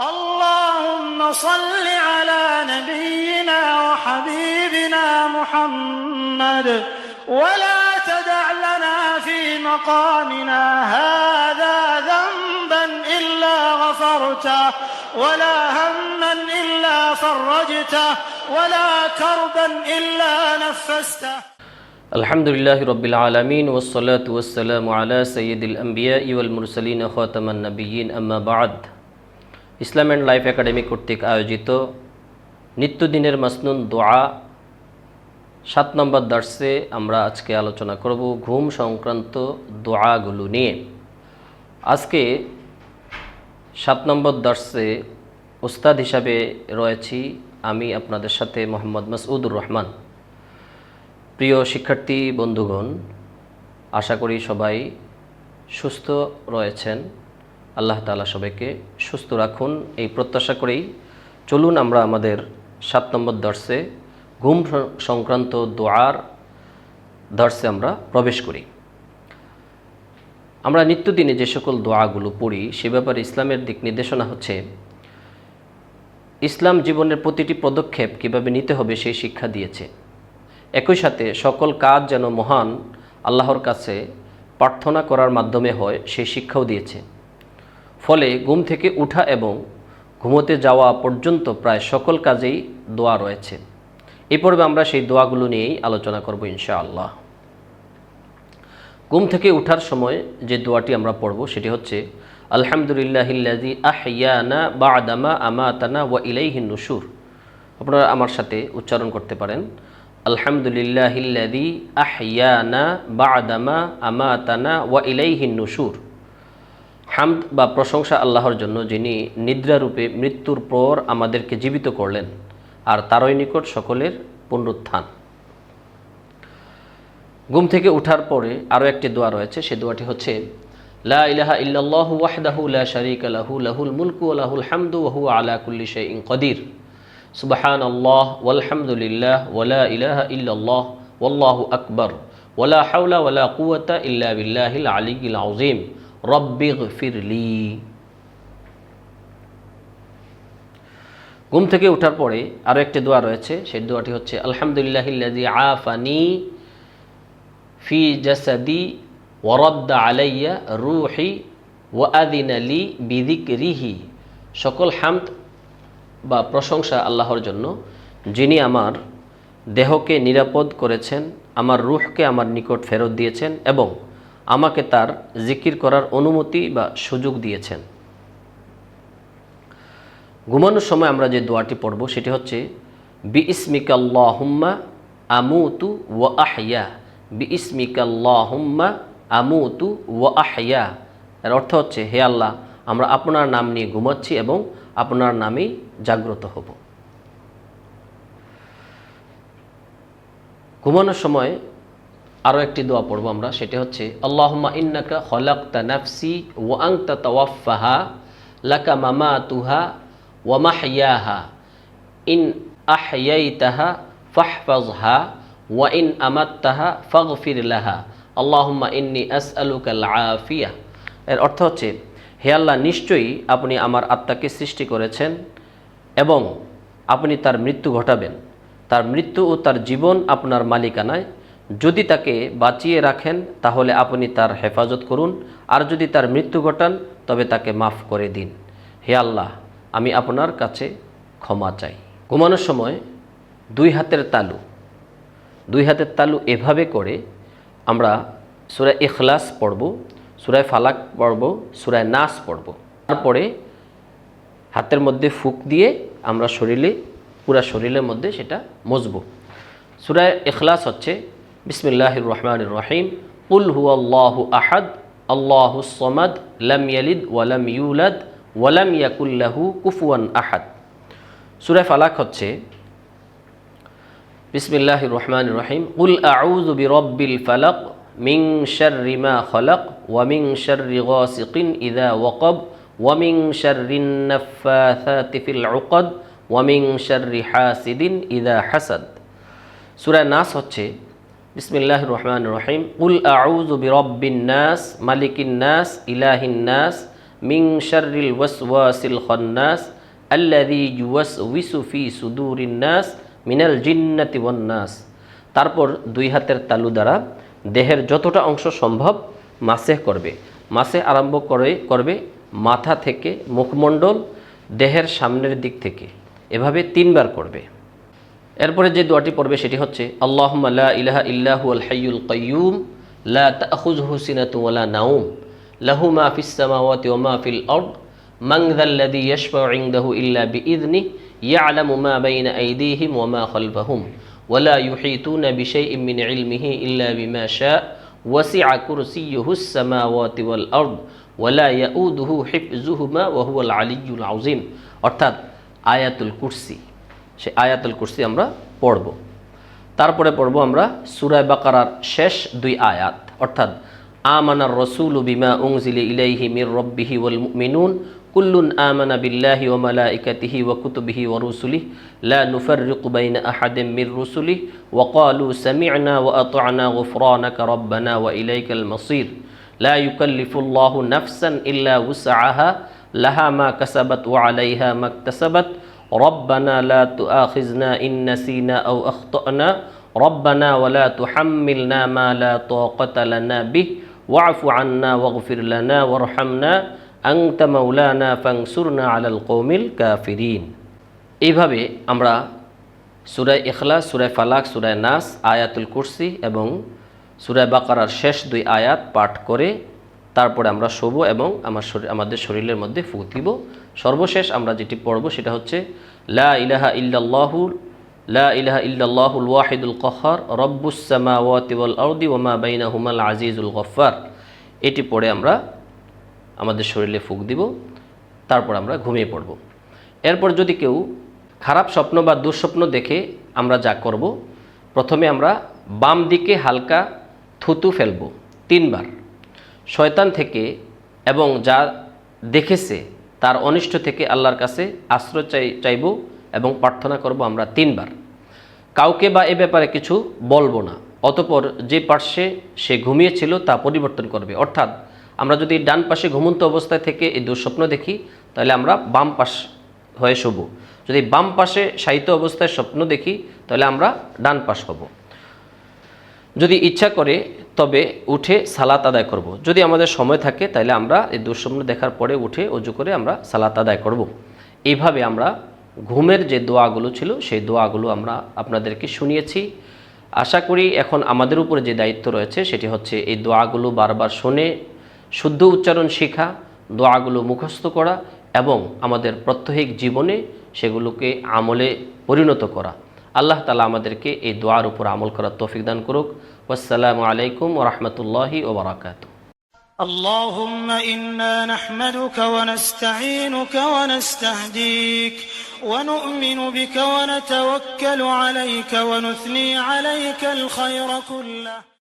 اللهم صل على نبينا وحبيبنا محمد ولا تدع لنا في مقامنا هذا ذنبا إلا غفرته ولا هما إلا فرجته ولا كربا إلا نفسته. الحمد لله رب العالمين والصلاة والسلام على سيد الأنبياء والمرسلين خاتم النبيين أما بعد. Islam and life academy কর্তৃক আয়োজিত নিত্যদিনের মাসনুন দোয়া। সাত নম্বর দার্সে আমরা আজকে আলোচনা করব ঘুম সংক্রান্ত দোয়াগুলো নিয়ে। আজকে সাত নম্বর দার্সে ওস্তাদ হিসাবে রয়েছি আমি আপনাদের সাথে মোহাম্মদ মাসউদুর রহমান। প্রিয় শিক্ষার্থী, বন্ধুগণ, আশা করি সবাই সুস্থ রয়েছেন। আল্লাহ তালা সবাইকে সুস্থ রাখুন। এই প্রত্যাশা করেই চলুন আমরা আমাদের সাত নম্বর দর্শে ঘুম সংক্রান্ত দোয়ার দর্শে আমরা প্রবেশ করি। আমরা নিত্যদিনে যে সকল দোয়াগুলো পড়ি, সে ব্যাপারে ইসলামের দিক নির্দেশনা হচ্ছে, ইসলাম জীবনের প্রতিটি পদক্ষেপ কীভাবে নিতে হবে সেই শিক্ষা দিয়েছে। একই সাথে সকল কাজ যেন মহান আল্লাহর কাছে প্রার্থনা করার মাধ্যমে হয়, সেই শিক্ষাও দিয়েছে। ফলে ঘুম থেকে উঠা এবং ঘুমোতে যাওয়া পর্যন্ত প্রায় সকল কাজেই দোয়া রয়েছে। এই পর্বে আমরা সেই দোয়াগুলো নিয়েই আলোচনা করব ইনশাআল্লাহ। ঘুম থেকে উঠার সময় যে দোয়াটি আমরা পড়ব সেটি হচ্ছে আলহামদুলিল্লাহিল্লাজি আহিয়ানা বা আদামা আমাতানা ওয়া ইলাইহিন নুসুর আপনারা আমার সাথে উচ্চারণ করতে পারেন আলহামদুলিল্লাহিল্লাজি আহিয়ানা বা আদামা আমাতানা ওয়া ইলাইহিন নুসুর হামদ বা প্রশংসা আল্লাহর জন্য যিনি নিদ্রারূপে মৃত্যুর পর আমাদেরকে জীবিত করলেন, আর তারই নিকট সকলের পুনরুত্থান। ঘুম থেকে উঠার পরে আরও একটি দোয়া রয়েছে, সে দোয়াটি হচ্ছে, লা ইলাহা ইল্লাল্লাহু ওয়াহদাহু লা শারীকা লাহু, লাহুল মুলকু ওয়া লাহুল হামদু ওয়া হুয়া আলা কুল্লি শাইইন সুবহানাল্লাহ, ওয়ালহামদুলিল্লাহ, ওয়া লা ইলাহা ইল্লাল্লাহ, ওয়াল্লাহু আকবার, ওয়া লা হাওলা ওয়া লা কুওয়াতা ইল্লা বিল্লাহিল আলিয়্যিল আযীম। রব্বিগফিরলি ঘুম থেকে ওঠার পরে আরও একটি দোয়া রয়েছে। সেই দোয়াটি হচ্ছে আলহামদুলিল্লাহিল্লাযী আফানি ফি জাসাদি ওয়ারদ্দা আলাইয়া রুহি ওয়াদিন আলী বিদিকরিহি সকল হামদ বা প্রশংসা আল্লাহর জন্য, যিনি আমার দেহকে নিরাপদ করেছেন, আমার রুহকে আমার নিকট ফেরত দিয়েছেন এবং আমাকে তার জিকির করার অনুমতি বা সুযোগ দিয়েছেন। ঘুমানোর সময় আমরা যে দোয়াটি পড়ব, সেটি হচ্ছে বি ইসমিকাল্লাহুম্মা আমুতু ওয়া আহইয়া। বি ইসমিকাল্লাহুম্মা আমুতু ওয়া আহইয়া। এর অর্থ হচ্ছে, হে আল্লাহ, আমরা আপনার নাম নিয়ে ঘুমাচ্ছি এবং আপনার নামেই জাগ্রত হব। ঘুমানোর সময় আরও একটি দোয়া পড়ব আমরা, সেটি হচ্ছে, আল্লাহুম্মা ইন্নাকা খলাকতা নাফসি ওয়া আংতা তাওয়াফাহা লাকা মামা তুহা ওয়া মাহইয়াহা। ইন আহইয়াইতাহা ফাহফাজহা ওয়া ইন আমাত্তাহা ফাগফির লাহা। আল্লাহুম্মা ইন্নি আসআলুকাল আফিয়া এর অর্থ হচ্ছে, হে আল্লাহ, নিশ্চয়ই আপনি আমার আত্মাকে সৃষ্টি করেছেন এবং আপনি তার মৃত্যু ঘটাবেন। তার মৃত্যু ও তার জীবন আপনার মালিকানায় যদি তাকে বাঁচিয়ে রাখেন, তাহলে আপনি তার হেফাজত করুন। আর যদি তার মৃত্যু ঘটান, তবে তাকে মাফ করে দিন। হে আল্লাহ, আমি আপনার কাছে ক্ষমা চাই। ঘুমানোর সময় দুই হাতের তালু, দুই হাতের তালু এভাবে করে আমরা সুরায় ইখলাস পড়ব সুরায় ফালাক পড়ব সুরায় নাস পড়ব। তারপরে হাতের মধ্যে ফুক দিয়ে আমরা শরীরে, পুরা শরীরের মধ্যে সেটা মজব। সুরায় ইখলাস হচ্ছে বিসমিল্লাহ রহমান রহিম কুল হু আল্লাহ আহাদ আল্লাহ সমাদ লাম ইয়ালিদ ওয়ালাম ইউলাদ ওয়ালাম ইয়াকুল্লাহু কুফুয়ান আহাদ সুরায় ফালাক হচ্ছে বিসমিল্লাহ রহমান রহিম কুল আউযু বিরব্বিল ফালাক মিং শাররি মা খলাক ওয়া মিং শাররি গাসিকিন ইযা ওয়াকাব ওয়া মিং শাররিন নাফাথাতি ফিল উকদ ওয়া মিং শাররি হাসিদিন ইযা হাসাদ সূরা নাস হচ্ছে বিসমিল্লাহ রহমান রহিম। উল আউযু বিরব্বিন নাস, মালিকিন নাস, ইলাহিন নাস মিং শাররিল ওয়াসওয়াসিল খান্নাস, আল্লাযী ইউওয়াসউইসু ফি সুদুরিন নাস, মিনাল জিন্নাতি ওয়ান নাস। তারপর দুই হাতের তালু দ্বারা দেহের যতটা অংশ সম্ভব মাসে করবে। মাসে আরম্ভ করে, করবে মাথা থেকে মুখমণ্ডল, দেহের সামনের দিক থেকে। এভাবে তিনবার করবে। এরপরে যে দোয়াটি পড়বে সেটি হচ্ছে আল্লাহমাল্লা ইলাহা ইল্লাহু আল হাইউল কয়ুম লা তাখুজ হুসিনাত ওয়ালা নাউম লাহু মা ফিস সামাওয়াতি ওয়া মা ফিল আরদ, মান যাল্লাযী ইয়াশফাউ ইনদাহু ইল্লা বিইذনি ইয়ালামু মা বাইনা আইদিহিম ওয়া মা খালফাহুম ولا يحيطون بشيء من علمه إلا بما شاء وسع كرسيه السماوات والأرض ولا يؤوده حفظهما وهو العلي العظيم অর্থাৎ আয়াতুল কুরসি। সে আয়াতুল কুরসি আমরা পড়ব তারপরে পড়ব আমরা সুরায় বাকারার শেষ দুই আয়াত অর্থাৎ আমানার রসুল বিমা উংজিলি ইলাইহি মির রব্বিহি ওয়াল মিনুন কুল্লুন আমানা বিল্লাহি ও মালাইকাতিহি ওয়া কুতুবিহি ওয়া রুসুলিহি লা নুফাররিকু বাইনা আহাদিম মির রুসুলিহি ওয়া ক্বালু সামি'না ওয়া আতা'না গুফরানাকা রব্বানা ওয়া ইলাইকাল মাসির লা ইউকাল্লিফুল্লাহু নাফসান ইল্লা উসআহা লাহা মা কাসাবাত ওয়া আলাইহা মা ربنا لا تؤاخذنا إن نسينا أو أخطأنا ربنا ولا تحملنا ما لا طاقة لنا به واعف عنا واغفر لنا وارحمنا أنت مولانا فانصرنا على القوم الكافرين এইভাবে আমরা সুরায় ইখলাস সুরায় ফালাক সুরায় নাস আয়াতুল কুরসি এবং সুরায় বাকারার শেষ দুই আয়াত পাঠ করে তারপরে আমরা শোব এবং আমার শরীর আমাদের শরীরের মধ্যে ফু দিব সর্বশেষ আমরা যেটি পড়ব সেটা হচ্ছে, লা ইলাহা ইল্লাল্লাহু, লা ইলাহা ইল্লাল্লাহুল ওয়াহিদুল কহার রব্বুস সামাওয়াতি ওয়াল আরদি ওয়া মা বাইনাহুমাল আজিজুল গফফার। এটি পড়ে আমরা আমাদের শরীরে ফুক দিব, তারপর আমরা ঘুমিয়ে পড়ব। এরপর যদি কেউ খারাপ স্বপ্ন বা দুঃস্বপ্ন দেখে আমরা যা করব, প্রথমে আমরা বাম দিকে হালকা থুতু ফেলব তিনবার। শয়তান থেকে এবং যা দেখেছে তার অনিষ্ট থেকে আল্লাহর কাছে আশ্রয় চাই, চাইব এবং প্রার্থনা করব আমরা তিনবার। কাউকে বা এ ব্যাপারে কিছু বলব না। অতপর যে পার্শ্বে সে ঘুমিয়েছিল তা পরিবর্তন করবে। অর্থাৎ আমরা যদি ডান পাশে ঘুমন্ত অবস্থায় থেকে এই দুঃস্বপ্ন দেখি, তাহলে আমরা বাম পাশ হয়ে শুব। যদি বাম পাশে সাহিত্য অবস্থায় স্বপ্ন দেখি, তাহলে আমরা ডান পাশ হব। যদি ইচ্ছা করে তবে উঠে সালাত আদায় করব। যদি আমাদের সময় থাকে তাহলে আমরা এই দুঃস্বপ্ন দেখার পরে উঠে অজু করে আমরা সালাত আদায় করব। এইভাবে আমরা ঘুমের যে দোয়াগুলো ছিল, সেই দোয়াগুলো আমরা আপনাদেরকে শুনিয়েছি আশা করি এখন আমাদের উপরে যে দায়িত্ব রয়েছে, সেটি হচ্ছে এই দোয়াগুলো বারবার শুনে, শুদ্ধ উচ্চারণ শেখা, দোয়াগুলো মুখস্থ করা এবং আমাদের প্রত্যহিক জীবনে সেগুলোকে আমলে পরিণত করা আল্লাহ তালা আমাদেরকে এই দোয়ার উপর আমল করার তৌফিক দান করুক والسلام عليكم ورحمة الله وبركاته. اللهم إنا نحمدك ونستعينك ونستهديك ونؤمن بك ونتوكل عليك ونثني عليك الخير كله.